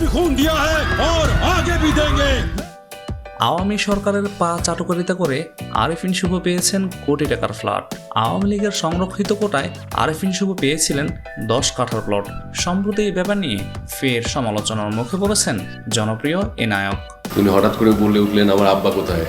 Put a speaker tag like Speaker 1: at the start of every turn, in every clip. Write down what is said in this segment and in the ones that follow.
Speaker 1: भी खून दिया है और आगे भी देंगे
Speaker 2: আওয়ামী সরকারের পা চাটুকারিতা করে আরিফিন শুভ পেয়েছেন কোটি টাকার ফ্ল্যাট আওয়ামী লীগের সংরক্ষিত কোটায় আরিফিন শুভ পেয়েছিলেন দশ কাঠার প্লট সম্প্রতি এই ব্যাপার নিয়ে ফের সমালোচনার মুখে পড়েছেন জনপ্রিয় এ নায়ক
Speaker 3: উনি হঠাৎ করে বলে উঠলেন আমার আব্বা কোথায়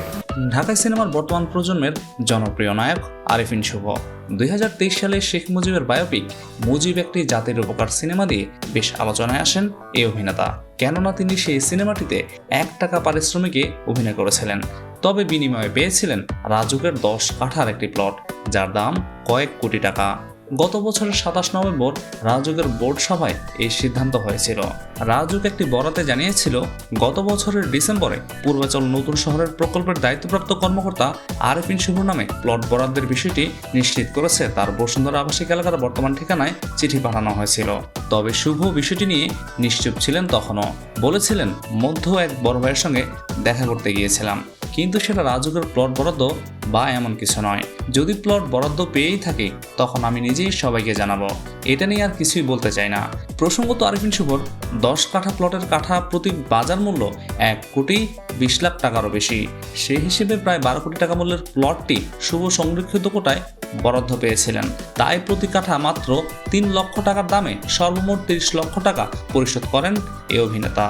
Speaker 2: ঢাকায় সিনেমার বর্তমান প্রজন্মের জনপ্রিয় নায়ক আরিফিন শুভ। দুই হাজার তেইশ সালে শেখ মুজিবের বায়োপিক মুজিব একটি জাতির উপকার সিনেমা দিয়ে বেশ আলোচনায় আসেন এই অভিনেতা। কেননা তিনি সেই সিনেমাটিতে এক টাকা পারিশ্রমিকে অভিনয় করেছিলেন। তবে বিনিময়ে পেয়েছিলেন রাজুকের দশ কাঠার একটি প্লট যার দাম কয়েক কোটি টাকা। গত বছরের সাতাশ নভেম্বর রাজুকের বোর্ড সভায় এই সিদ্ধান্ত হয়েছিল। রাজুক একটি বরাতে জানিয়েছিল, গত বছরের ডিসেম্বরে পূর্বাচল নতুন শহরের প্রকল্পের দায়িত্বপ্রাপ্ত কর্মকর্তা আরেফিন শুভ নামে প্লট বরাদ্দের বিষয়টি নিশ্চিত করেছে। তার বসুন্ধরা আবাসিক এলাকার বর্তমান ঠিকানায় চিঠি পাঠানো হয়েছিল। তবে শুভ বিষয়টি নিয়ে নিশ্চুপ ছিলেন তখনও। বলেছিলেন, মধ্য এক বড় ভাইয়ের সঙ্গে দেখা করতে গিয়েছিলাম। কিন্তু সেটা রাজুকের প্লট বরাদ্দ বা এমন কিছু নয়। যদি প্লট বরাদ্দ পেয়েই থাকে, তখন আমি নিজেই সবাইকে জানাব। এটা নিয়ে আর কিছুই বলতে চাই না। প্রসঙ্গত আরিফিন শুভর দশ কাঠা প্লটের কাঠা প্রতি বাজার মূল্য এক কোটি বিশ লাখ টাকারও বেশি। সেই হিসেবে প্রায় বারো কোটি টাকা মূল্যের প্লটটি শুভ সংরক্ষিত কোটায় বরাদ্দ পেয়েছিলেন। তাই প্রতি কাঠা মাত্র তিন লক্ষ টাকার দামে সর্বমোট তিরিশ লক্ষ টাকা পরিশোধ করেন এই অভিনেতা।